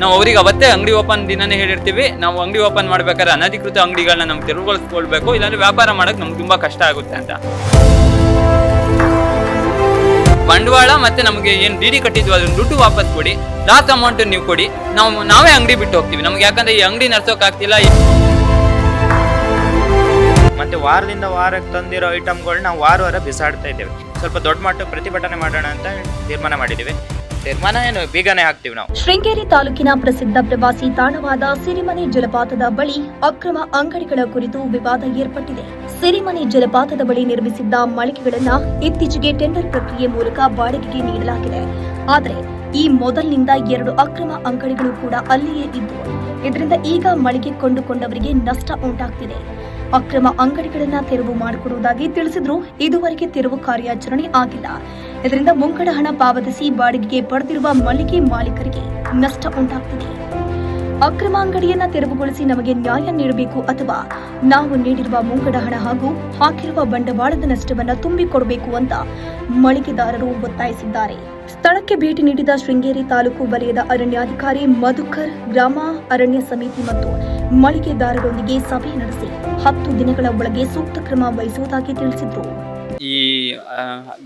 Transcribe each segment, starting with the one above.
ನಾವು ಅವ್ರಿಗೆ ಅವತ್ತೇ ಅಂಗಡಿ ಓಪನ್ ದಿನನೇ ಹೇಳಿರ್ತೀವಿ. ನಾವು ಅಂಗಡಿ ಓಪನ್ ಮಾಡ್ಬೇಕಾದ್ರೆ ಅನಧಿಕೃತ ಅಂಗಡಿಗಳನ್ನ ನಮ್ಗೆ ತೆರವುಗೊಳಿಸ್ಕೊಳ್ಬೇಕು. ಇಲ್ಲಾಂದ್ರೆ ವ್ಯಾಪಾರ ಮಾಡೋಕೆ ನಮ್ಗೆ ತುಂಬಾ ಕಷ್ಟ ಆಗುತ್ತೆ ಅಂತ. ಬಂಡವಾಳ ಮತ್ತೆ ನಮಗೆ ಏನು ಡಿ ಡಿ ಕಟ್ಟಿದ್ವಿ ಅದನ್ನ ದುಡ್ಡು ವಾಪಸ್ ಕೊಡಿ. ಲಾಸ್ಟ್ ಅಮೌಂಟ್ ನೀವು ಕೊಡಿ. ನಾವು, ನಾವೇ ಅಂಗಡಿ ಬಿಟ್ಟು ಹೋಗ್ತೀವಿ. ನಮ್ಗೆ ಯಾಕಂದ್ರೆ ಈ ಅಂಗಡಿ ನಡ್ಸೋಕ್ ಆಗ್ತಿಲ್ಲ ಮತ್ತೆ ವಾರದಿಂದ ವಾರಕ್ಕೆ ತಂದಿರೋ ಐಟಮ್ಗಳು ನಾವು ವಾರ ವಾರ ಬಿಸಾಡ್ತಾ ಇದ್ದೇವೆ. ಸ್ವಲ್ಪ ದೊಡ್ಡ ಮಟ್ಟ ಪ್ರತಿಭಟನೆ ಮಾಡೋಣ ಅಂತ ತೀರ್ಮಾನ ಮಾಡಿದ್ದೀವಿ. ತೀರ್ಮಾನ ಬೀಗನೆ ಹಾಕ್ತೀವಿ ನಾವು. ಶೃಂಗೇರಿ ತಾಲೂಕಿನ ಪ್ರಸಿದ್ಧ ಪ್ರವಾಸಿ ತಾಣವಾದ ಸಿರಿಮನೆ ಜಲಪಾತದ ಬಳಿ ಅಕ್ರಮ ಅಂಗಡಿಗಳ ಕುರಿತು ವಿವಾದ ಏರ್ಪಟ್ಟಿದೆ. ಸಿರಿಮನೆ ಜಲಪಾತದ ಬಳಿ ನಿರ್ಮಿಸಿದ್ದ ಮಳಿಗೆಗಳನ್ನ ಇತ್ತೀಚೆಗೆ ಟೆಂಡರ್ ಪ್ರಕ್ರಿಯೆ ಮೂಲಕ ಬಾಡಿಗೆಗೆ ನೀಡಲಾಗಿದೆ. ಆದರೆ ಈ ಮೊದಲಿನಿಂದ ಎರಡು ಅಕ್ರಮ ಅಂಗಡಿಗಳು ಕೂಡ ಅಲ್ಲಿಯೇ ಇದ್ದು, ಇದರಿಂದ ಈಗ ಮಳಿಗೆ ಕೊಂಡುಕೊಂಡವರಿಗೆ ನಷ್ಟ ಉಂಟಾಗ್ತಿದೆ. ಅಕ್ರಮ ಅಂಗಡಿಗಳನ್ನ ತೆರವು ಮಾಡಿಕೊಡುವುದಾಗಿ ತಿಳಿಸಿದ್ರು ಇದುವರೆಗೆ ತೆರವು ಕಾರ್ಯಾಚರಣೆ ಆಗಿಲ್ಲ. ಇದರಿಂದ ಮುಂಗಡ ಹಣ ಪಾವತಿಸಿ ಬಾಡಿಗೆಗೆ ಪಡೆದಿರುವ ಮಳಿಗೆ ಮಾಲೀಕರಿಗೆ ನಷ್ಟ ಉಂಟಾಗುತ್ತಿದೆ ಅಕ್ರಮ ಅಂಗಡಿಯನ್ನ ತೆರವುಗೊಳಿಸಿ ನಮಗೆ ನ್ಯಾಯ ನೀಡಬೇಕು ಅಥವಾ ನಾವು ನೀಡಿರುವ ಮುಂಗಡ ಹಣ ಹಾಗೂ ಹಾಕಿರುವ ಬಂಡವಾಳದ ನಷ್ಟವನ್ನ ತುಂಬಿಕೊಡಬೇಕು ಅಂತ ಮಳಿಗೆದಾರರು ಒತ್ತಾಯಿಸಿದ್ದಾರೆ. ಸ್ಥಳಕ್ಕೆ ಭೇಟಿ ನೀಡಿದ ಶೃಂಗೇರಿ ತಾಲೂಕು ವಲಯದ ಅರಣ್ಯಾಧಿಕಾರಿ ಮಧುಕರ್ ಗ್ರಾಮ ಅರಣ್ಯ ಸಮಿತಿ ಮತ್ತು ಮಳಿಗೆದಾರರೊಂದಿಗೆ ಸಭೆ ನಡೆಸಿ ಹತ್ತು ದಿನಗಳ ಒಳಗೆ ಸೂಕ್ತ ಕ್ರಮ ವಹಿಸುವುದಾಗಿ ತಿಳಿಸಿದ್ರು. ಈ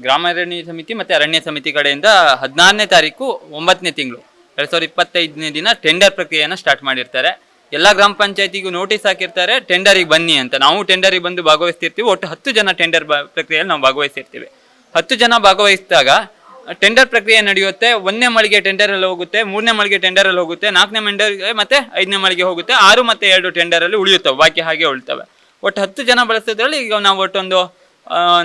ಗ್ರಾಮ ಅರಣ್ಯ ಸಮಿತಿ ಮತ್ತು ಅರಣ್ಯ ಸಮಿತಿ ಕಡೆಯಿಂದ ಹದಿನಾರನೇ ತಾರೀಕು ಒಂಬತ್ತನೇ ತಿಂಗಳು. ಎರಡು ಸಾವಿರದ ಇಪ್ಪತ್ತೈದನೇ ದಿನ ಟೆಂಡರ್ ಪ್ರಕ್ರಿಯೆಯನ್ನು ಸ್ಟಾರ್ಟ್ ಮಾಡಿರ್ತಾರೆ. ಎಲ್ಲ ಗ್ರಾಮ ಪಂಚಾಯತಿಗೂ ನೋಟಿಸ್ ಹಾಕಿರ್ತಾರೆ ಟೆಂಡರಿಗೆ ಬನ್ನಿ ಅಂತ. ನಾವು ಟೆಂಡರಿಗೆ ಬಂದು ಭಾಗವಹಿಸ್ತಿರ್ತೀವಿ, ಒಟ್ಟು ಹತ್ತು ಜನ ಟೆಂಡರ್ ಪ್ರಕ್ರಿಯೆಯಲ್ಲಿ ನಾವು ಭಾಗವಹಿಸಿರ್ತೀವಿ ಹತ್ತು ಜನ ಭಾಗವಹಿಸಿದಾಗ ಟೆಂಡರ್ ಪ್ರಕ್ರಿಯೆ ನಡೆಯುತ್ತೆ, ಒಂದನೇ ಮಳಿಗೆ ಟೆಂಡರಲ್ಲಿ ಹೋಗುತ್ತೆ, ಮೂರನೇ ಮಳಿಗೆ ಟೆಂಡರಲ್ಲಿ ಹೋಗುತ್ತೆ, ನಾಲ್ಕನೇ ಮೆಂಡರ್ಗೆ ಮತ್ತೆ ಐದನೇ ಮಳಿಗೆ ಹೋಗುತ್ತೆ, ಆರು ಮತ್ತು ಎರಡು ಟೆಂಡರಲ್ಲಿ ಉಳಿಯುತ್ತವೆ, ಬಾಕಿ ಹಾಗೆ ಉಳಿತವೆ. ಒಟ್ಟು ಹತ್ತು ಜನ ಬಳಸೋದ್ರಲ್ಲಿ ಈಗ ನಾವು ಒಟ್ಟೊಂದು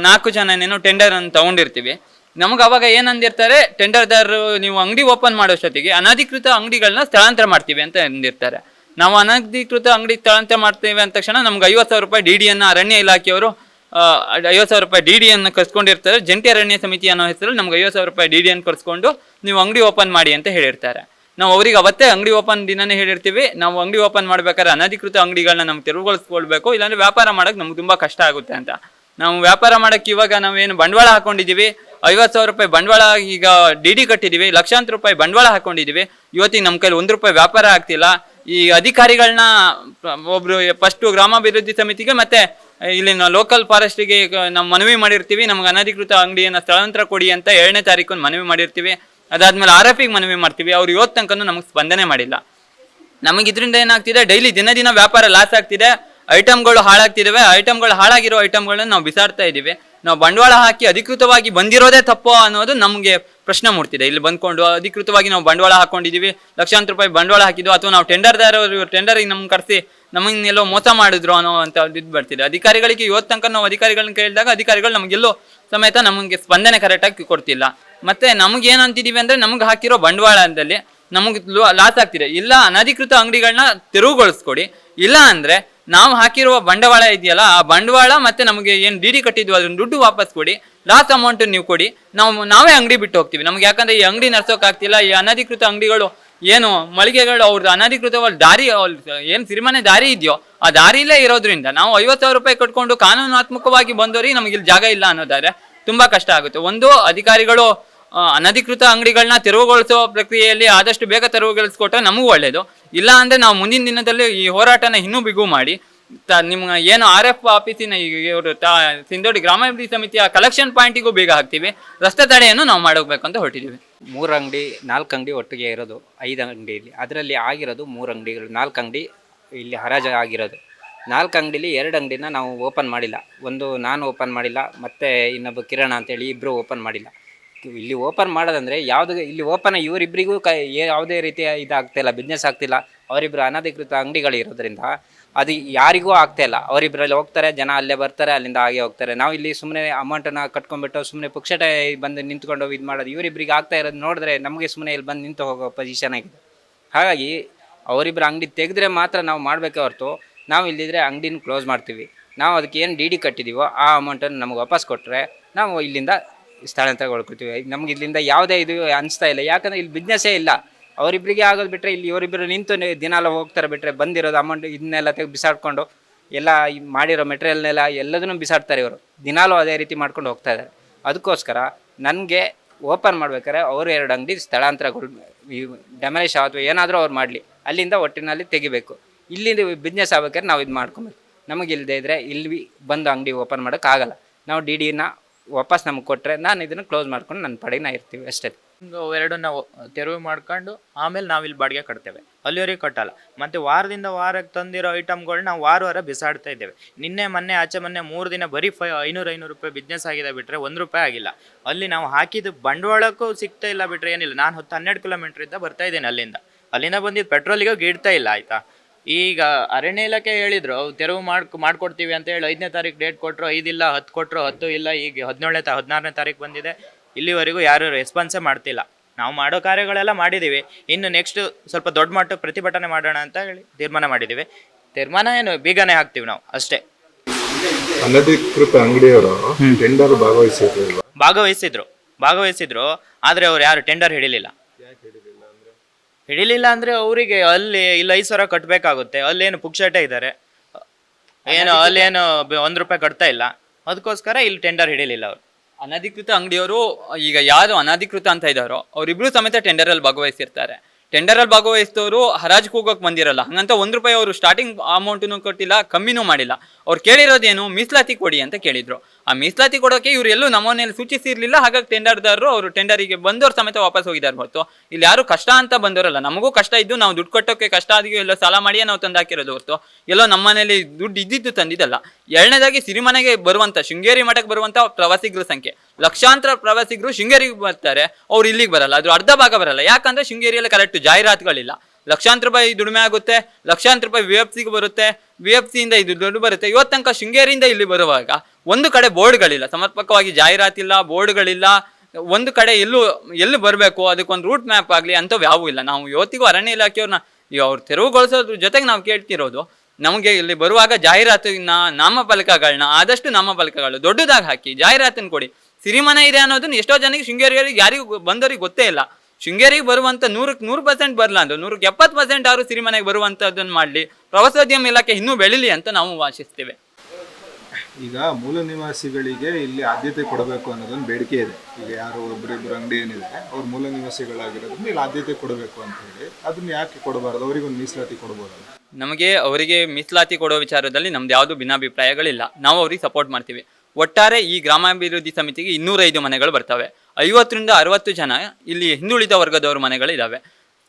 ನಾಲ್ಕು ಜನನೇನೋ ಟೆಂಡರ್ ಅನ್ನು ತಗೊಂಡಿರ್ತೀವಿ. ನಮ್ಗೆ ಅವಾಗ ಏನಂದಿರ್ತಾರೆ ಟೆಂಡರ್ದಾರರು ನೀವು ಅಂಗಡಿ ಓಪನ್ ಮಾಡೋಷ್ಟೊತ್ತಿಗೆ ಅನಧಿಕೃತ ಅಂಗಡಿಗಳನ್ನ ಸ್ಥಳಾಂತರ ಮಾಡ್ತೀವಿ ಅಂತ ಅಂದಿರ್ತಾರೆ. ನಾವು ಅನಧಿಕೃತ ಅಂಗಡಿ ಸ್ಥಳಾಂತರ ಮಾಡ್ತೀವಿ ಅಂದ ತಕ್ಷಣ ನಮ್ಗೆ ಐವತ್ತು ಸಾವಿರ ರೂಪಾಯಿ ಡಿ ಡಿಯನ್ನು ಅರಣ್ಯ ಇಲಾಖೆಯವರು ಐವತ್ತು ಸಾವಿರ ರೂಪಾಯಿ ಡಿ ಡಿಯನ್ನು ಕರ್ಸ್ಕೊಂಡಿರ್ತಾರೆ ಜಂಟಿ ಅರಣ್ಯ ಸಮಿತಿ ಅನ್ನೋ ಹೆಸರಲ್ಲಿ ನಮ್ಗೆ ಐವತ್ತು ಸಾವಿರ ರೂಪಾಯಿ ಡಿ ಡಿಯನ್ನು ಕರ್ಸ್ಕೊಂಡು ನೀವು ಅಂಗಡಿ ಓಪನ್ ಮಾಡಿ ಅಂತ ಹೇಳಿರ್ತಾರೆ. ನಾವು ಅವ್ರಿಗೆ ಅವತ್ತೇ ಅಂಗಡಿ ಓಪನ್ ದಿನನೇ ಹೇಳಿರ್ತೀವಿ. ನಾವು ಅಂಗಡಿ ಓಪನ್ ಮಾಡ್ಬೇಕಾದ್ರೆ ಅನಧಿಕೃತ ಅಂಗಡಿಗಳನ್ನ ನಮ್ಗೆ ತೆರವುಗೊಳಿಸ್ಕೊಳ್ಬೇಕು. ಇಲ್ಲಾಂದ್ರೆ ವ್ಯಾಪಾರ ಮಾಡೋಕೆ ನಮ್ಗೆ ತುಂಬಾ ಕಷ್ಟ ಆಗುತ್ತೆ ಅಂತ. ನಾವು ವ್ಯಾಪಾರ ಮಾಡಕ್ಕೆ ಇವಾಗ ನಾವೇನು ಬಂಡವಾಳ ಹಾಕೊಂಡಿದ್ದೀವಿ. ಐವತ್ತು ಸಾವಿರ ರೂಪಾಯಿ ಬಂಡವಾಳ ಈಗ ಡಿ ಡಿ ಕಟ್ಟಿದ್ದೀವಿ. ಲಕ್ಷಾಂತರ ರೂಪಾಯಿ ಬಂಡವಾಳ ಹಾಕೊಂಡಿದ್ದೀವಿ. ಇವತ್ತಿಗೆ ನಮ್ಮ ಕೈಲಿ ಒಂದು ರೂಪಾಯಿ ವ್ಯಾಪಾರ ಆಗ್ತಿಲ್ಲ. ಈ ಅಧಿಕಾರಿಗಳನ್ನ ಒಬ್ರು ಫಸ್ಟು ಗ್ರಾಮಾಭಿವೃದ್ಧಿ ಸಮಿತಿಗೆ ಮತ್ತೆ ಇಲ್ಲಿನ ಲೋಕಲ್ ಫಾರೆಸ್ಟ್ಗೆ ನಾವು ಮನವಿ ಮಾಡಿರ್ತೀವಿ. ನಮ್ಗೆ ಅನಧಿಕೃತ ಅಂಗಡಿಯನ್ನು ಸ್ಥಳಾಂತರ ಕೊಡಿ ಅಂತ ಏಳನೇ ತಾರೀಕು ಮನವಿ ಮಾಡಿರ್ತೀವಿ. ಅದಾದ್ಮೇಲೆ ಆರ್ ಎಫ್ ಮನವಿ ಮಾಡ್ತೀವಿ. ಅವ್ರು ಇವತ್ತು ತನಕ ನಮಗೆ ಸ್ಪಂದನೆ ಮಾಡಿಲ್ಲ. ನಮಗೆ ಇದರಿಂದ ಏನಾಗ್ತಿದೆ? ಡೈಲಿ ದಿನ ದಿನ ವ್ಯಾಪಾರ ಲಾಸ್ ಆಗ್ತಿದೆ. ಐಟಮ್ಗಳು ಹಾಳಾಗ್ತಿದ್ದಾವೆ ಐಟಮ್ಗಳು ಹಾಳಾಗಿರೋ ಐಟಮ್ಗಳನ್ನ ನಾವು ಬಿಸಾಡ್ತಾ ಇದ್ದೀವಿ ನಾವು ಬಂಡವಾಳ ಹಾಕಿ ಅಧಿಕೃತವಾಗಿ ಬಂದಿರೋದೇ ತಪ್ಪು ಅನ್ನೋದು ನಮಗೆ ಪ್ರಶ್ನೆ ಮೂಡ್ತಿದೆ. ಇಲ್ಲಿ ಬಂದ್ಕೊಂಡು ಅಧಿಕೃತವಾಗಿ ನಾವು ಬಂಡವಾಳ ಹಾಕೊಂಡಿದ್ದೀವಿ ಲಕ್ಷಾಂತರ ರೂಪಾಯಿ ಬಂಡವಾಳ ಹಾಕಿದ್ವು. ಅಥವಾ ನಾವು ಟೆಂಡರ್ದಾರರು ಟೆಂಡರಿಗೆ ನಮ್ಗೆ ಕರೆಸಿ ನಮಗೆಲ್ಲೋ ಮೋಸ ಮಾಡಿದ್ರು ಅನ್ನೋ ಅಂತ ಇದು ಬರ್ತಿದೆ. ಅಧಿಕಾರಿಗಳಿಗೆ ಇವತ್ತು ತನಕ ನಾವು ಅಧಿಕಾರಿಗಳನ್ನ ಕೇಳಿದಾಗ ಅಧಿಕಾರಿಗಳು ನಮಗೆಲ್ಲೋ ಸಮೇತ ನಮಗೆ ಸ್ಪಂದನೆ ಕರೆಕ್ಟಾಗಿ ಕೊಡ್ತಿಲ್ಲ. ಮತ್ತೆ ನಮ್ಗೆ ಏನಂತಿದ್ದೀವಿ ಅಂದರೆ ನಮ್ಗೆ ಹಾಕಿರೋ ಬಂಡವಾಳದಲ್ಲಿ ನಮಗೆ ಲಾಸ್ ಆಗ್ತಿದೆ. ಇಲ್ಲ ಅನಧಿಕೃತ ಅಂಗಡಿಗಳನ್ನ ತೆರವುಗೊಳಿಸ್ಕೊಡಿ. ಇಲ್ಲ ಅಂದ್ರೆ ನಾವು ಹಾಕಿರುವ ಬಂಡವಾಳ ಇದೆಯಲ್ಲ, ಆ ಬಂಡವಾಳ ಮತ್ತೆ ನಮಗೆ ಏನು ಡಿ ಡಿ ಕಟ್ಟಿದ್ವು ಅದನ್ನ ದುಡ್ಡು ವಾಪಸ್ ಕೊಡಿ ಲಾಸ್ಟ್ ಅಮೌಂಟ್ ನೀವು ಕೊಡಿ, ನಾವು, ನಾವೇ ಅಂಗಡಿ ಬಿಟ್ಟು ಹೋಗ್ತೀವಿ. ನಮ್ಗೆ ಯಾಕಂದ್ರೆ ಈ ಅಂಗಡಿ ನಡ್ಸೋಕ್ಕಾಗ್ತಿಲ್ಲ ಈ ಅನಧಿಕೃತ ಅಂಗಡಿಗಳು ಏನು ಮಳಿಗೆಗಳು ಅವ್ರದ್ದು ಅನಧಿಕೃತವಾಗಿ ದಾರಿ ಏನು ಸಿರಿಮನೆ ದಾರಿ ಇದೆಯೋ, ಆ ದಾರಿಲೇ ಇರೋದ್ರಿಂದ ನಾವು ಐವತ್ತು ಸಾವಿರ ರೂಪಾಯಿ ಕಟ್ಕೊಂಡು ಕಾನೂನಾತ್ಮಕವಾಗಿ ಬಂದವರಿಗೆ ನಮಗೆ ಇಲ್ಲಿ ಜಾಗ ಇಲ್ಲ ಅನ್ನೋದಾದ್ರೆ ತುಂಬಾ ಕಷ್ಟ ಆಗುತ್ತೆ. ಒಂದು ಅಧಿಕಾರಿಗಳು ಅನಧಿಕೃತ ಅಂಗಡಿಗಳನ್ನ ತೆರವುಗೊಳಿಸುವ ಪ್ರಕ್ರಿಯೆಯಲ್ಲಿ ಆದಷ್ಟು ಬೇಗ ತೆರವುಗೊಳಿಸ್ಕೊಟ್ರೆ ನಮಗೂ ಒಳ್ಳೆಯದು ಇಲ್ಲ ಅಂದರೆ ನಾವು ಮುಂದಿನ ದಿನದಲ್ಲಿ ಈ ಹೋರಾಟನ ಇನ್ನೂ ಬಿಗು ಮಾಡಿ. ತ- ನಿಮ್ಮ ಏನು ಆರ್ ಎಫ್ ಆಫೀಸಿನ ಇವರು ತಾ, ಸಿಂಧೋಡಿ ಗ್ರಾಮಾಭಿವೃದ್ಧಿ ಸಮಿತಿಯ ಕಲೆಕ್ಷನ್ ಪಾಯಿಂಟಿಗೂ ಬೇಗ ಹಾಕ್ತೀವಿ. ರಸ್ತೆ ತಡೆಯನ್ನು ನಾವು ಮಾಡಬೇಕು ಅಂತ ಹೊರಟಿದ್ದೀವಿ. ಮೂರು ಅಂಗಡಿ, ನಾಲ್ಕು ಅಂಗಡಿ ಒಟ್ಟಿಗೆ ಇರೋದು, ಐದು ಅಂಗಡಿ ಇಲ್ಲಿ ಅದರಲ್ಲಿ ಆಗಿರೋದು ಮೂರು ಅಂಗಡಿಗಳು, ನಾಲ್ಕು ಅಂಗಡಿ ಇಲ್ಲಿ ಹರಾಜು ಆಗಿರೋದು. ನಾಲ್ಕು ಅಂಗಡಿಲಿ ಎರಡು ಅಂಗಡಿನ ನಾವು ಓಪನ್ ಮಾಡಿಲ್ಲ. ಒಂದು ನಾನು ಓಪನ್ ಮಾಡಿಲ್ಲ, ಮತ್ತು ಇನ್ನೊಬ್ಬ ಕಿರಣ ಅಂತೇಳಿ ಇಬ್ಬರು ಓಪನ್ ಮಾಡಿಲ್ಲ. ಇಲ್ಲಿ ಓಪನ್ ಮಾಡೋದಂದ್ರೆ ಯಾವ್ದು ಇಲ್ಲಿ ಓಪನ್ ಇವರಿಬ್ಬರಿಗೂ ಕ ಯಾವುದೇ ರೀತಿಯ ಇದಾಗ್ತಾಯಿಲ್ಲ ಬಿಸ್ನೆಸ್ ಆಗ್ತಿಲ್ಲ ಅವರಿಬ್ರು ಅನಧಿಕೃತ ಅಂಗಡಿಗಳು ಇರೋದ್ರಿಂದ ಅದು ಯಾರಿಗೂ ಆಗ್ತಾ ಇಲ್ಲ. ಅವರಿಬ್ಬರಲ್ಲಿ ಹೋಗ್ತಾರೆ, ಜನ ಅಲ್ಲೇ ಬರ್ತಾರೆ, ಅಲ್ಲಿಂದ ಹಾಗೆ ಹೋಗ್ತಾರೆ. ನಾವು ಇಲ್ಲಿ ಸುಮ್ಮನೆ ಅಮೌಂಟನ್ನು ಕಟ್ಕೊಂಡ್ಬಿಟ್ಟು ಸುಮ್ಮನೆ ಪುಕ್ಷಟ ಬಂದು ನಿಂತ್ಕೊಂಡು ಇದು ಮಾಡೋದು ಇವರಿಬ್ಬರಿಗೆ ಆಗ್ತಾ ಇರೋದು ನೋಡಿದ್ರೆ ನಮಗೆ ಸುಮ್ಮನೆ ಇಲ್ಲಿ ಬಂದು ನಿಂತು ಹೋಗೋ ಪೊಸಿಷನ್ ಆಗಿದೆ. ಹಾಗಾಗಿ ಅವರಿಬ್ಬರು ಅಂಗಡಿ ತೆಗೆದ್ರೆ ಮಾತ್ರ ನಾವು ಮಾಡಬೇಕೆ ಹೊರತು ನಾವು ಇಲ್ಲಿದ್ರೆ ಅಂಗಡಿನ ಕ್ಲೋಸ್ ಮಾಡ್ತೀವಿ. ನಾವು ಅದಕ್ಕೆ ಏನು ಡಿ ಡಿ ಕಟ್ಟಿದ್ದೀವೋ ಆ ಅಮೌಂಟನ್ನು ನಮಗೆ ವಾಪಸ್ ಕೊಟ್ಟರೆ ನಾವು ಇಲ್ಲಿಂದ ಸ್ಥಳಾಂತರಗೊಳ್ಕೊತೀವಿ ನಮ್ಗೆ ಇಲ್ಲಿಂದ ಯಾವುದೇ ಇದು ಅನಿಸ್ತಾ ಇಲ್ಲ. ಯಾಕಂದರೆ ಇಲ್ಲಿ ಬಿಸ್ನೆಸ್ಸೇ ಇಲ್ಲ. ಅವರಿಬ್ಬರಿಗೆ ಆಗೋದು ಬಿಟ್ಟರೆ ಇಲ್ಲಿ ಇವರಿಬ್ಬರು ನಿಂತು ದಿನ ದಿನಾಲ ಹೋಗ್ತಾರೆ ಬಿಟ್ಟರೆ ಬಂದಿರೋದು ಅಮೌಂಟ್ ಇದನ್ನೆಲ್ಲ ತೆಗೆದು ಬಿಸಾಡ್ಕೊಂಡು ಎಲ್ಲ ಮಾಡಿರೋ ಮೆಟೀರಿಯಲ್ನೆಲ್ಲ ಎಲ್ಲದನ್ನು ಬಿಸಾಡ್ತಾರೆ ಇವರು. ದಿನಾಲೂ ಅದೇ ರೀತಿ ಮಾಡ್ಕೊಂಡು ಹೋಗ್ತಾ ಇದ್ದಾರೆ. ಅದಕ್ಕೋಸ್ಕರ ನನಗೆ ಓಪನ್ ಮಾಡ್ಬೇಕಾದ್ರೆ ಅವರು ಎರಡು ಅಂಗಡಿ ಸ್ಥಳಾಂತರ ಡ್ಯಾಮೇಜ್ ಅಥವಾ ಏನಾದರೂ ಅವ್ರು ಮಾಡಲಿ. ಅಲ್ಲಿಂದ ಒಟ್ಟಿನಲ್ಲಿ ತೆಗಿಬೇಕು. ಇಲ್ಲಿಂದ ಬಿಸ್ನೆಸ್ ಆಗ್ಬೇಕಾದ್ರೆ ನಾವು ಇದು ಮಾಡ್ಕೊಬೇಕು. ನಮಗೆ ಇಲ್ಲದೇ ಇದ್ದರೆ ಇಲ್ಲಿ ಬಂದು ಅಂಗಡಿ ಓಪನ್ ಮಾಡೋಕ್ಕಾಗಲ್ಲ ನಾವು ಡಿ ಡಿನ ವಾಪಸ್ ನಮಗೆ ಕೊಟ್ಟರೆ ನಾನು ಇದನ್ನು ಕ್ಲೋಸ್ ಮಾಡ್ಕೊಂಡು ನನ್ನ ಪಡೆಗೆ ನಾ ಇರ್ತೀವಿ ಅಷ್ಟೇ. ಒಂದು ಎರಡು ನಾವು ತೆರವು ಮಾಡ್ಕೊಂಡು ಆಮೇಲೆ ನಾವು ಇಲ್ಲಿ ಬಾಡಿಗೆ ಕಟ್ತೇವೆ. ಅಲ್ಲಿವರೆಗೆ ಕಟ್ಟಲ್ಲ. ಮತ್ತು ವಾರದಿಂದ ವಾರಕ್ಕೆ ತಂದಿರೋ ಐಟಮ್ಗಳನ್ನ ನಾವು ವಾರ ವಾರ ಬಿಸಾಡ್ತಾ ಇದ್ದೇವೆ. ನಿನ್ನೆ, ಮೊನ್ನೆ, ಆಚೆ, ಮೊನ್ನೆ ಮೂರು ದಿನ ಬರೀ ಫೈ ಐನೂರು ಐನೂರು ರೂಪಾಯಿ ಬಿಸ್ನೆಸ್ ಆಗಿದೆ ಬಿಟ್ಟರೆ ಒಂದು ರೂಪಾಯಿ ಆಗಿಲ್ಲ. ಅಲ್ಲಿ ನಾವು ಹಾಕಿದ ಬಂಡವಾಳಕ್ಕೂ ಸಿಗ್ತಾ ಇಲ್ಲ ಬಿಟ್ಟರೆ ಏನಿಲ್ಲ. ನಾನು ಹತ್ತು ಹನ್ನೆರಡು ಕಿಲೋಮೀಟ್ರಿಂದ ಬರ್ತಾ ಇದ್ದೇನೆ ಅಲ್ಲಿಂದ. ಅಲ್ಲಿಂದ ಬಂದಿದ್ದು ಪೆಟ್ರೋಲಿಗೂ ಗಿಡ್ತಾ ಇಲ್ಲ, ಆಯ್ತಾ? ಈಗ ಅರಣ್ಯ ಇಲಾಖೆ ಹೇಳಿದ್ರು ತೆರವು ಮಾಡ್ ಮಾಡ್ಕೊಡ್ತೀವಿ ಅಂತ ಹೇಳಿ ಐದನೇ ತಾರೀಕು ಡೇಟ್ ಕೊಟ್ಟರು ಐದಿಲ್ಲ ಹತ್ತು ಕೊಟ್ಟರು ಹತ್ತು ಇಲ್ಲ ಈಗ ಹದಿನೇಳನೇ ತಾ ಹದಿನಾರನೇ ತಾರೀಕು ಬಂದಿದೆ. ಇಲ್ಲಿವರೆಗೂ ಯಾರು ರೆಸ್ಪಾನ್ಸೇ ಮಾಡ್ತಿಲ್ಲ. ನಾವು ಮಾಡೋ ಕಾರ್ಯಗಳೆಲ್ಲ ಮಾಡಿದ್ದೀವಿ ಇನ್ನು ನೆಕ್ಸ್ಟ್ ಸ್ವಲ್ಪ ದೊಡ್ಡ ಮಟ್ಟಕ್ಕೆ ಪ್ರತಿಭಟನೆ ಮಾಡೋಣ ಅಂತ ಹೇಳಿ ತೀರ್ಮಾನ ಮಾಡಿದ್ದೀವಿ ತೀರ್ಮಾನ ಏನು ಬೀಗನೆ ಹಾಕ್ತೀವಿ ನಾವು ಅಷ್ಟೇ. ಅನಧಿಕೃತ ಅಂಗಡಿಯವರು ಟೆಂಡರ್ ಭಾಗವಹಿಸಿದ್ರು ಭಾಗವಹಿಸಿದ್ರು. ಭಾಗವಹಿಸಿದ್ರು. ಆದರೆ ಅವ್ರು ಯಾರು ಟೆಂಡರ್ ಹಿಡಿಲಿಲ್ಲ. ಹಿಡಿಲಿಲ್ಲ ಅಂದ್ರೆ ಅವರಿಗೆ ಅಲ್ಲಿ ಇಲ್ಲಿ ಐದು ಸಾವಿರ ಕಟ್ಟಬೇಕಾಗುತ್ತೆ ಅಲ್ಲೇನು ಪುಕ್ಷಟೆ ಇದ್ದಾರೆ ಏನು ಅಲ್ಲೇನು ಬ- ಒಂದ್ ರೂಪಾಯಿ ಕಟ್ತಾ ಇಲ್ಲ. ಅದಕ್ಕೋಸ್ಕರ ಇಲ್ಲಿ ಟೆಂಡರ್ ಹಿಡಿಲಿಲ್ಲ ಅವರು. ಅನಧಿಕೃತ ಅಂಗಡಿಯವರು ಈಗ ಯಾರು ಅನಧಿಕೃತ ಅಂತ ಇದ್ದಾರೋ ಅವರಿಬ್ರು ಸಮೇತ ಟೆಂಡರ್ ಅಲ್ಲಿ ಭಾಗವಹಿಸಿರ್ತಾರೆ. ಟೆಂಡರ್ ಅಲ್ಲಿ ಭಾಗವಹಿಸಿದವರು ಹರಾಜು ಹೋಗೋಕೆ ಬಂದಿರಲ್ಲ ಹಂಗಂತ ಒಂದು ರೂಪಾಯಿ ಅವರು ಸ್ಟಾರ್ಟಿಂಗ್ ಅಮೌಂಟ್ನು ಕೊಟ್ಟಿಲ್ಲ ಕಮ್ಮಿನೂ ಮಾಡಿಲ್ಲ. ಅವ್ರು ಕೇಳಿರೋದೇನು ಮೀಸಲಾತಿ ಕೊಡಿ ಅಂತ ಕೇಳಿದ್ರು. ಆ ಮೀಸಲಾತಿ ಕೊಡೋಕೆ ಇವರು ಎಲ್ಲೂ ನಮ್ಮನೆಯಲ್ಲಿ ಸೂಚಿಸಿರ್ಲಿಲ್ಲ. ಹಾಗಾಗಿ ಟೆಂಡರ್ದಾರರು ಅವರು ಟೆಂಡರಿಗೆ ಬಂದವ್ರು ಸಮೇತ ವಾಪಸ್ ಹೋಗಿದ್ದಾರೆ ಹೊರತು. ಇಲ್ಲಿ ಯಾರು ಕಷ್ಟ ಅಂತ ಬಂದವರಲ್ಲ, ನಮಗೂ ಕಷ್ಟ ಇದ್ದು ನಾವು ದುಡ್ಡು ಕಟ್ಟೋಕೆ ಕಷ್ಟ ಆಗಿ ಎಲ್ಲೋ ಸಾಲ ಮಾಡಿಯೇ ನಾವು ತಂದಾಕಿರೋದು ಹೊರತು. ಎಲ್ಲೋ ನಮ್ಮನೇಲಿ ದುಡ್ಡು ಇದ್ದಿದ್ದು ತಂದಿದ್ದಲ್ಲ. ಎರಡನೇದಾಗಿ ಸಿರಿಮನೆಗೆ ಬರುವಂತ, ಶೃಂಗೇರಿ ಮಠಕ್ಕೆ ಬರುವಂತ ಪ್ರವಾಸಿಗರ ಸಂಖ್ಯೆ. ಲಕ್ಷಾಂತರ ಪ್ರವಾಸಿಗರು ಶೃಂಗೇರಿಗೆ ಬರ್ತಾರೆ. ಅವ್ರು ಇಲ್ಲಿಗೆ ಬರಲ್ಲ ಅದ್ರ ಅರ್ಧ ಭಾಗ ಬರಲ್ಲ. ಯಾಕಂದ್ರೆ ಶೃಂಗೇರಿಯಲ್ಲಿ ಕರೆಕ್ಟ್ ಜಾಹೀರಾತುಗಳಿಲ್ಲ. ಲಕ್ಷಾಂತರ ರೂಪಾಯಿ ದುಡಿಮೆ ಆಗುತ್ತೆ, ಲಕ್ಷಾಂತರ ರೂಪಾಯಿ ವಿ ಎಫ್ ಸಿಗೆ ಬರುತ್ತೆ ವಿ ಎಫ್ ಸಿಯಿಂದ ಇದು ದುಡ್ಡು ಬರುತ್ತೆ. ಇವತ್ತು ತನಕ ಶೃಂಗೇರಿಯಿಂದ ಇಲ್ಲಿ ಬರುವಾಗ ಒಂದು ಕಡೆ ಬೋರ್ಡ್ಗಳಿಲ್ಲ, ಸಮರ್ಪಕವಾಗಿ ಜಾಹೀರಾತಿಲ್ಲ, ಬೋರ್ಡ್ಗಳಿಲ್ಲ, ಒಂದು ಕಡೆ ಎಲ್ಲೂ, ಎಲ್ಲಿ ಬರಬೇಕು, ಅದಕ್ಕೊಂದು ರೂಟ್ ಮ್ಯಾಪ್ ಆಗಲಿ ಅಂಥವು ಯಾವೂ ಇಲ್ಲ. ನಾವು ಇವತ್ತಿಗೂ ಅರಣ್ಯ ಇಲಾಖೆಯವ್ರನ್ನ ಅವ್ರು ತೆರವುಗೊಳಿಸೋದ್ರ ಜೊತೆಗೆ ನಾವು ಕೇಳ್ತಿರೋದು, ನಮಗೆ ಇಲ್ಲಿ ಬರುವಾಗ ಜಾಹೀರಾತಿನ ನಾಮಫಲಕಗಳನ್ನ, ಆದಷ್ಟು ನಾಮಫಲಕಗಳು ದೊಡ್ಡದಾಗಿ ಹಾಕಿ ಜಾಹೀರಾತನ್ನು ಕೊಡಿ. ಸಿರಿಮನೆ ಇದೆ ಅನ್ನೋದನ್ನು ಎಷ್ಟೋ ಜನಕ್ಕೆ ಶೃಂಗೇರಿಯರಿಗೆ ಯಾರಿಗೂ ಬಂದವರಿಗೆ ಗೊತ್ತೇ ಇಲ್ಲ. ಶೃಂಗೇರಿಗೆ ಬರುವಂತ ನೂರಕ್ಕೆ ನೂರು ಪರ್ಸೆಂಟ್ ಬರಲ್ಲ ಅಂದ್ರೆ. ನೂರಕ್ಕೆ ಎಪ್ಪತ್ತು ಪರ್ಸೆಂಟ್ ಆರು ಸಿರಿಮನೆಗೆ ಬರುವಂಥದ್ದನ್ನು ಮಾಡಲಿ. ಪ್ರವಾಸೋದ್ಯಮ ಇಲಾಖೆ ಇನ್ನೂ ಬೆಳಿಲಿ ಅಂತ ನಾವು ವಾಸಿಸ್ತೇವೆ. ಈಗ ಮೂಲ ನಿವಾಸಿಗಳಿಗೆ ಇಲ್ಲಿ ಆದ್ಯತೆ ಕೊಡಬೇಕು ಅನ್ನೋದೊಂದು ಬೇಡಿಕೆ ಇದೆ. ಈಗ ಯಾರು ಒಬ್ಬರಿಬ್ಬರು ಅಂಗಡಿ ಏನಿದೆ ಅವ್ರು ಮೂಲ ನಿವಾಸಿಗಳಾಗಿರೋದ್ರಿಂದ ಇಲ್ಲಿ ಆದ್ಯತೆ ಕೊಡಬೇಕು ಅಂತ ಹೇಳಿ ಅದನ್ನ ಯಾಕೆ ಕೊಡಬಾರ್ದು? ಅವರಿಗೊಂದು ಮೀಸಲಾತಿ ಕೊಡ್ಬೋದಲ್ಲ? ನಮಗೆ ಅವರಿಗೆ ಮೀಸಲಾತಿ ಕೊಡೋ ವಿಚಾರದಲ್ಲಿ ನಮ್ದು ಯಾವುದು ಭಿನ್ನಾಭಿಪ್ರಾಯಗಳಿಲ್ಲ. ನಾವು ಅವ್ರಿಗೆ ಸಪೋರ್ಟ್ ಮಾಡ್ತೀವಿ. ಒಟ್ಟಾರೆ ಈ ಗ್ರಾಮಾಭಿವೃದ್ಧಿ ಸಮಿತಿಗೆ ಇನ್ನೂರೈದು ಮನೆಗಳು ಬರ್ತವೆ. ಐವತ್ತರಿಂದ ಅರವತ್ತು ಜನ ಇಲ್ಲಿ ಹಿಂದುಳಿದ ವರ್ಗದವ್ರ ಮನೆಗಳಿದ್ದಾವೆ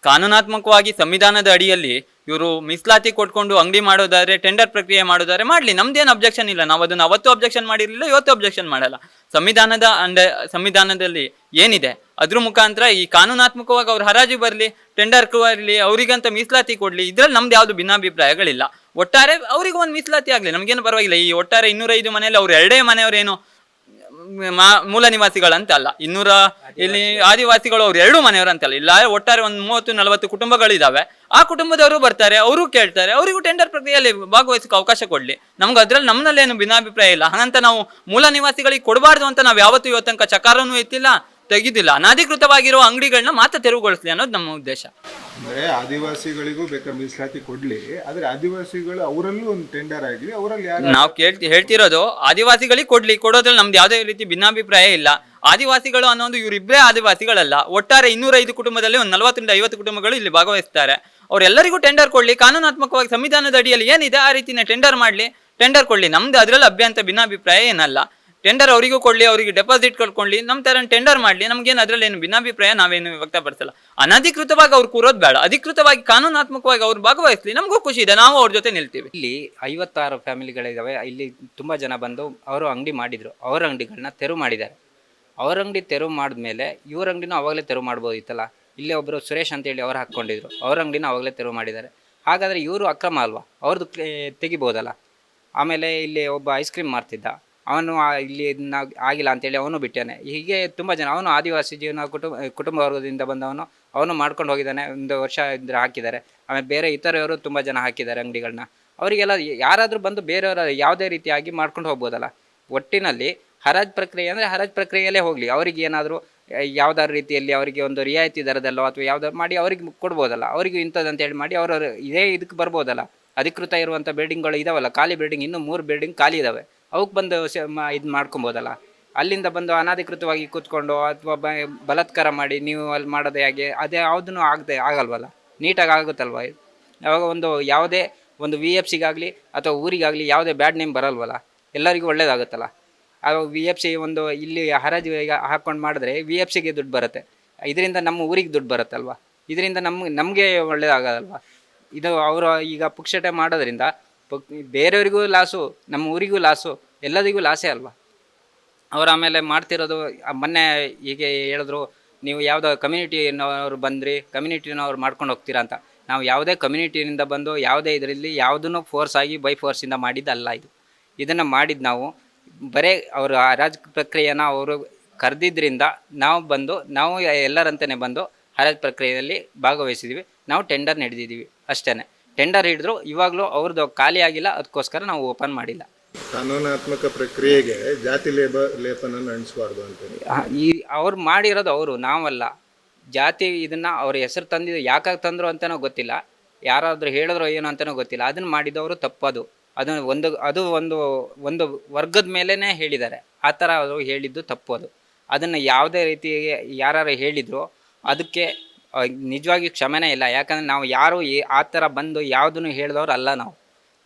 ಕಾನೂನಾತ್ಮಕವಾಗಿ ಸಂವಿಧಾನದ ಅಡಿಯಲ್ಲಿ ಇವರು ಮೀಸಲಾತಿ ಕೊಟ್ಕೊಂಡು ಅಂಗಡಿ ಮಾಡೋದಾದ್ರೆ ಟೆಂಡರ್ ಪ್ರಕ್ರಿಯೆ ಮಾಡೋದಾದ್ರೆ ಮಾಡಲಿ. ನಮ್ದೇನು ಅಬ್ಜೆಕ್ಷನ್ ಇಲ್ಲ. ನಾವು ಅದನ್ನು ಅವತ್ತು ಅಬ್ಜೆಕ್ಷನ್ ಮಾಡಿರಲಿಲ್ಲ, ಇವತ್ತು ಅಬ್ಜೆಕ್ಷನ್ ಮಾಡಲ್ಲ. ಸಂವಿಧಾನದ ಅಂಡ, ಸಂವಿಧಾನದಲ್ಲಿ ಏನಿದೆ? ಅದ್ರ ಮುಖಾಂತರ ಈ ಕಾನೂನಾತ್ಮಕವಾಗಿ ಅವ್ರು ಹರಾಜು ಬರಲಿ ಟೆಂಡರ್ ಬರಲಿ ಅವರಿಗಂತ ಮೀಸಲಾತಿ ಕೊಡಲಿ ಇದ್ರಲ್ಲಿ ನಮ್ದು ಯಾವುದು ಭಿನ್ನಾಭಿಪ್ರಾಯಗಳಿಲ್ಲ. ಒಟ್ಟಾರೆ ಅವ್ರಿಗೆ ಒಂದು ಮೀಸಲಾತಿ ಆಗಲಿ ನಮಗೇನು ಪರವಾಗಿಲ್ಲ. ಈ ಒಟ್ಟಾರೆ ಇನ್ನೂರೈದು ಮನೆಯಲ್ಲಿ ಅವ್ರು ಎರಡೇ ಮನೆಯವರೇನು ಮೂಲ ನಿವಾಸಿಗಳಂತ ಅಲ್ಲ ಇನ್ನೂರ ಇಲ್ಲಿ ಆದಿವಾಸಿಗಳು ಅವ್ರು ಎರಡು ಮನೆಯವರು ಅಂತಲ್ಲ ಇಲ್ಲ ಒಟ್ಟಾರೆ ಒಂದು ಮೂವತ್ತು ನಲವತ್ತು ಕುಟುಂಬಗಳಿದಾವೆ. ಆ ಕುಟುಂಬದವರು ಬರ್ತಾರೆ ಅವರು ಕೇಳ್ತಾರೆ ಅವರಿಗೂ ಟೆಂಡರ್ ಪ್ರಕ್ರಿಯೆಯಲ್ಲಿ ಭಾಗವಹಿಸಕ್ಕೆ ಅವಕಾಶ ಕೊಡ್ಲಿ. ನಮ್ಗೆ ಅದ್ರಲ್ಲಿ ನಮ್ಮಲ್ಲೇನು ಭಿನ್ನಾಭಿಪ್ರಾಯ ಇಲ್ಲ. ಹಾಗಂತ ನಾವು ಮೂಲ ನಿವಾಸಿಗಳಿಗೆ ಕೊಡಬಾರ್ದು ಅಂತ ನಾವು ಯಾವತ್ತೂ ಇವತ್ತನಕ ತನಕ ಚಕಾರನೂ ಎತ್ತಿಲ್ಲ. ತೆಗಿದಿಲ್ಲ. ಅನಧಿಕೃತವಾಗಿರುವ ಅಂಗಡಿಗಳನ್ನ ಮಾತ್ರ ತೆರವುಗೊಳಿಸಲಿ ಅನ್ನೋದು ನಮ್ಮ ಉದ್ದೇಶ. ಅಂದ್ರೆ ಆದಿವಾಸಿಗಳಿಗೂ ಬೇಕಾದ ಮೀಸಲಾತಿ ಕೊಡ್ಲಿ ಆದ್ರೆ ಆದಿವಾಸಿಗಳು ಅವರಲ್ಲೂ ಒಂದು ಟೆಂಡರ್ ಆಗಲಿ ಅವರಲ್ಲಿ ಯಾರು ನಾವು ಕೇಳ್ತಿ ಹೇಳ್ತಿರೋದು ಆದಿವಾಸಿಗಳಿಗೆ ಕೊಡ್ಲಿ. ಕೊಡೋದ್ರಲ್ಲಿ ನಮ್ದು ಯಾವುದೇ ರೀತಿ ಭಿನ್ನಾಭಿಪ್ರಾಯ ಇಲ್ಲ. ಆದಿವಾಸಿಗಳು ಅನ್ನೋದು ಇವರಿಬ್ಬರೇ ಆದಿವಾಸಿಗಳಲ್ಲ. ಒಟ್ಟಾರೆ ಇನ್ನೂರೈದು ಕುಟುಂಬದಲ್ಲಿ ಒಂದು ನಲವತ್ತರಿಂದ ಐವತ್ತು ಕುಟುಂಬಗಳು ಇಲ್ಲಿ ಭಾಗವಹಿಸ್ತಾರೆ. ಅವರೆಲ್ಲರಿಗೂ ಟೆಂಡರ್ ಕೊಡ್ಲಿ. ಕಾನೂನಾತ್ಮಕವಾಗಿ ಸಂವಿಧಾನದ ಅಡಿಯಲ್ಲಿ ಏನಿದೆ ಆ ರೀತಿಯ ಟೆಂಡರ್ ಮಾಡಲಿ. ಟೆಂಡರ್ ಕೊಡ್ಲಿ. ನಮ್ದು ಅದರಲ್ಲಿ ಅಭ್ಯಂತ ಭಿನ್ನಾಭಿಪ್ರಾಯ ಏನಲ್ಲ. ಟೆಂಡರ್ ಅವರಿಗೂ ಕೊಡ್ಲಿ, ಅವರಿಗೆ ಡೆಪಾಸಿಟ್ ಕಳ್ಕೊಳ್ಳಿ ನಮ್ಮ ಥರ ಟೆಂಡರ್ ಮಾಡಲಿ, ನಮ್ಗೇನು ಅದರಲ್ಲಿ ಏನು ಭಿನ್ನಾಭಿಪ್ರಾಯ, ನಾವೇನು ವ್ಯಕ್ತಪಡಿಸಲ್ಲ ಅನಧಿಕೃತವಾಗಿ ಅವ್ರು ಕೂರೋದು ಬೇಡ. ಅಧಿಕೃತವಾಗಿ, ಕಾನೂನಾತ್ಮಕವಾಗಿ ಅವ್ರು ಭಾಗವಹಿಸಲಿ, ನಮಗೂ ಖುಷಿ ಇದೆ, ನಾವು ಅವ್ರ ಜೊತೆ ನಿಲ್ತೀವಿ. ಇಲ್ಲಿ ಐವತ್ತಾರು ಫ್ಯಾಮಿಲಿಗಳಿದ್ದಾವೆ ಇಲ್ಲಿ ತುಂಬ ಜನ ಬಂದು ಅವರು ಅಂಗಡಿ ಮಾಡಿದರು. ಅವ್ರ ಅಂಗಡಿಗಳನ್ನ ತೆರವು ಮಾಡಿದ್ದಾರೆ. ಅವ್ರ ಅಂಗಡಿ ತೆರವು ಮಾಡಿದ್ಮೇಲೆ ಇವ್ರ ಅಂಗಡಿನೂ ಅವಾಗಲೇ ತೆರವು ಮಾಡ್ಬೋದಿತ್ತಲ್ಲ? ಇಲ್ಲೇ ಒಬ್ಬರು ಸುರೇಶ್ ಅಂತೇಳಿ ಅವ್ರು ಹಾಕ್ಕೊಂಡಿದ್ರು. ಅವ್ರ ಅಂಗಡಿನ ಅವಾಗಲೇ ತೆರವು ಮಾಡಿದ್ದಾರೆ. ಹಾಗಾದರೆ ಇವರು ಅಕ್ರಮ ಅಲ್ವಾ? ಅವ್ರದ್ದು ತೆಗಿಬೋದಲ್ಲ? ಆಮೇಲೆ ಇಲ್ಲಿ ಒಬ್ಬ ಐಸ್ ಕ್ರೀಮ್ ಮಾರ್ತಿದ್ದ. ಅವನು ಇಲ್ಲಿ ಆಗಿಲ್ಲ ಅಂತೇಳಿ ಅವನು ಬಿಟ್ಟಾನೆ. ಹೀಗೆ ತುಂಬ ಜನ, ಅವನು ಆದಿವಾಸಿ ಜೀವನ ಕುಟುಂಬ ಕುಟುಂಬ ವರ್ಗದಿಂದ ಬಂದವನು, ಅವನು ಮಾಡ್ಕೊಂಡು ಹೋಗಿದ್ದಾನೆ, ಒಂದು ವರ್ಷ ಇದ್ರೆ ಹಾಕಿದ್ದಾರೆ. ಆಮೇಲೆ ಬೇರೆ ಇತರವರು ತುಂಬ ಜನ ಹಾಕಿದ್ದಾರೆ ಅಂಗಡಿಗಳನ್ನ. ಅವರಿಗೆಲ್ಲ ಯಾರಾದರೂ ಬಂದು ಬೇರೆಯವರ ಯಾವುದೇ ರೀತಿಯಾಗಿ ಮಾಡ್ಕೊಂಡು ಹೋಗ್ಬೋದಲ್ಲ. ಒಟ್ಟಿನಲ್ಲಿ ಹರಾಜ್ ಪ್ರಕ್ರಿಯೆ ಅಂದರೆ ಹರಾಜ್ ಪ್ರಕ್ರಿಯೆಯಲ್ಲೇ ಹೋಗಲಿ. ಅವರಿಗೆ ಏನಾದರೂ ಯಾವ್ದಾದ್ರು ರೀತಿಯಲ್ಲಿ ಅವರಿಗೆ ಒಂದು ರಿಯಾಯಿತಿ ದರದಲ್ಲೋ ಅಥವಾ ಯಾವ್ದಾದ್ರು ಮಾಡಿ ಅವ್ರಿಗೆ ಕೊಡ್ಬೋದಲ್ಲ. ಅವರಿಗೂ ಇಂಥದ್ದು ಅಂತೇಳಿ ಮಾಡಿ ಅವರು ಇದೇ ಇದಕ್ಕೆ ಬರ್ಬೋದಲ್ಲ. ಅಧಿಕೃತ ಇರುವಂಥ ಬಿಲ್ಡಿಂಗ್ಗಳು ಇದಾವಲ್ಲ. ಖಾಲಿ ಬಿಲ್ಡಿಂಗ್ ಇನ್ನೂ ಮೂರು ಬಿಲ್ಡಿಂಗ್ ಖಾಲಿ ಇದಾವೆ. ಅವಕ್ಕೆ ಬಂದು ಇದು ಮಾಡ್ಕೊಬೋದಲ್ಲ? ಅಲ್ಲಿಂದ ಬಂದು ಅನಧಿಕೃತವಾಗಿ ಕೂತ್ಕೊಂಡು ಅಥವಾ ಬ ಬಲಾತ್ಕಾರ ಮಾಡಿ ನೀವು ಅಲ್ಲಿ ಮಾಡೋದೇ ಹೇಗೆ, ಅದೇ ಯಾವುದೂ ಆಗದೆ ಆಗಲ್ವಲ್ಲ? ನೀಟಾಗಿ ಆಗುತ್ತಲ್ವ ಯಾವಾಗ ಒಂದು ಯಾವುದೇ ಒಂದು ವಿ ಎಫ್ ಸಿಗಾಗಲಿ ಅಥವಾ ಊರಿಗಾಗಲಿ ಯಾವುದೇ ಬ್ಯಾಡ್ ನೇಮ್ ಬರಲ್ವಲ್ಲ? ಎಲ್ಲರಿಗೂ ಒಳ್ಳೇದಾಗುತ್ತಲ್ಲ? ಆವಾಗ ವಿ ಎಫ್ ಸಿ ಒಂದು ಇಲ್ಲಿ ಹರಾಜು ಈಗ ಹಾಕ್ಕೊಂಡು ಮಾಡಿದ್ರೆ ವಿ ಎಫ್ ಸಿಗೆ ದುಡ್ಡು ಬರುತ್ತೆ. ಇದರಿಂದ ನಮ್ಮ ಊರಿಗೆ ದುಡ್ಡು ಬರುತ್ತಲ್ವ? ಇದರಿಂದ ನಮ್ಗೆ ನಮಗೆ ಒಳ್ಳೇದಾಗಲ್ವ? ಇದು ಅವರು ಈಗ ಪುಕ್ಷಟೆ ಮಾಡೋದ್ರಿಂದ ಪುಕ್- ಬೇರೆಯವರಿಗೂ ಲಾಸು, ನಮ್ಮ ಊರಿಗೂ ಲಾಸು ಎಲ್ಲದಿಗೂ ಲಾಸೇ ಅಲ್ವಾ? ಅವ್ರು ಆಮೇಲೆ ಮಾಡ್ತಿರೋದು ಮೊನ್ನೆ ಹೀಗೆ ಹೇಳಿದ್ರು, ನೀವು ಯಾವುದೋ ಕಮ್ಯುನಿಟಿನವರು ಬಂದ್ರಿ, ಕಮ್ಯುನಿಟಿನವ್ರು ಮಾಡ್ಕೊಂಡು ಹೋಗ್ತೀರಾ ಅಂತ. ನಾವು ಯಾವುದೇ ಕಮ್ಯುನಿಟಿಯಿಂದ ಬಂದು, ಯಾವುದೇ ಇದರಲ್ಲಿ ಯಾವುದನ್ನು ಫೋರ್ಸ್ ಆಗಿ ಬೈ ಫೋರ್ಸಿಂದ ಮಾಡಿದ್ದಲ್ಲ ಇದು. ಇದನ್ನು ಮಾಡಿದ್ದು ನಾವು, ಬರೇ ಅವರು ಆ ರಾಜ ಪ್ರಕ್ರಿಯೆನ ಅವರು ಕರೆದಿದ್ದರಿಂದ ನಾವು ಬಂದು, ನಾವು ಎಲ್ಲರಂತೆಯೇ ಬಂದು ಹರಾಜ್ ಪ್ರಕ್ರಿಯೆಯಲ್ಲಿ ಭಾಗವಹಿಸಿದ್ವಿ. ನಾವು ಟೆಂಡರ್ ನಡೆದಿದ್ದೀವಿ ಅಷ್ಟೇ ಟೆಂಡರ್ ಹಿಡಿದ್ರು ಇವಾಗಲೂ ಅವ್ರದ್ದು ಖಾಲಿ ಆಗಿಲ್ಲ ಅದಕ್ಕೋಸ್ಕರ ನಾವು ಓಪನ್ ಮಾಡಿಲ್ಲ. ಕಾನೂನಾತ್ಮಕ ಪ್ರಕ್ರಿಯೆಗೆ ಜಾತಿ ಲೇಪ ಲೇಪನ ನಡೆಸಬಾರ್ದು ಅಂತೇಳಿ ಆ, ಈ ಅವ್ರು ಮಾಡಿರೋದು ಅವರು ನಾವಲ್ಲ. ಜಾತಿ ಇದನ್ನ ಅವ್ರ ಹೆಸರು ತಂದಿದ್ದು ಯಾಕಾಗಿ ತಂದ್ರು ಅಂತನೋ ಗೊತ್ತಿಲ್ಲ. ಯಾರಾದರೂ ಹೇಳಿದ್ರು ಏನೋ ಅಂತನೋ ಗೊತ್ತಿಲ್ಲ. ಅದನ್ನ ಮಾಡಿದವರು ತಪ್ಪದು. ಅದು ಒಂದು ಅದು ಒಂದು ಒಂದು ವರ್ಗದ ಮೇಲೇ ಹೇಳಿದ್ದಾರೆ. ಆ ಥರ ಅವರು ಹೇಳಿದ್ದು ತಪ್ಪು ಅದು. ಅದನ್ನು ಯಾವುದೇ ರೀತಿ ಯಾರು ಹೇಳಿದ್ರು ಅದಕ್ಕೆ ನಿಜವಾಗಿ ಕ್ಷಮೆನೇ ಇಲ್ಲ. ಯಾಕಂದರೆ ನಾವು ಯಾರು ಆ ಥರ ಬಂದು ಯಾವುದನ್ನು ಹೇಳಿದವ್ರು ಅಲ್ಲ ನಾವು.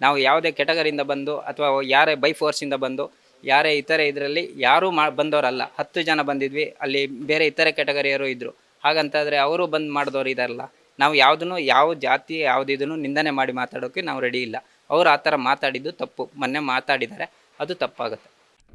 ನಾವು ಯಾವುದೇ ಕೆಟಗರಿಯಿಂದ ಬಂದು ಅಥವಾ ಯಾರೇ ಬೈ ಫೋರ್ಸಿಂದ ಬಂದು, ಯಾರೇ ಇತರೆ ಇದರಲ್ಲಿ ಯಾರೂ ಮಾ ಬಂದವರಲ್ಲ ಹತ್ತು ಜನ ಬಂದಿದ್ವಿ, ಅಲ್ಲಿ ಬೇರೆ ಇತರೆ ಕೆಟಗರಿಯವರು ಇದ್ದರು ಹಾಗಂತಾದರೆ ಅವರು ಬಂದು ಮಾಡಿದವರು ಇದಾರಲ್ಲ. ನಾವು ಯಾವುದನ್ನು, ಯಾವ ಜಾತಿ, ಯಾವುದಿದನ್ನು ನಿಂದನೆ ಮಾಡಿ ಮಾತಾಡೋಕ್ಕೆ ನಾವು ರೆಡಿ ಇಲ್ಲ. ಅವರು ಆ ಥರ ಮಾತಾಡಿದ್ದು ತಪ್ಪು. ಮೊನ್ನೆ ಮಾತಾಡಿದ್ದಾರೆ, ಅದು ತಪ್ಪಾಗುತ್ತೆ.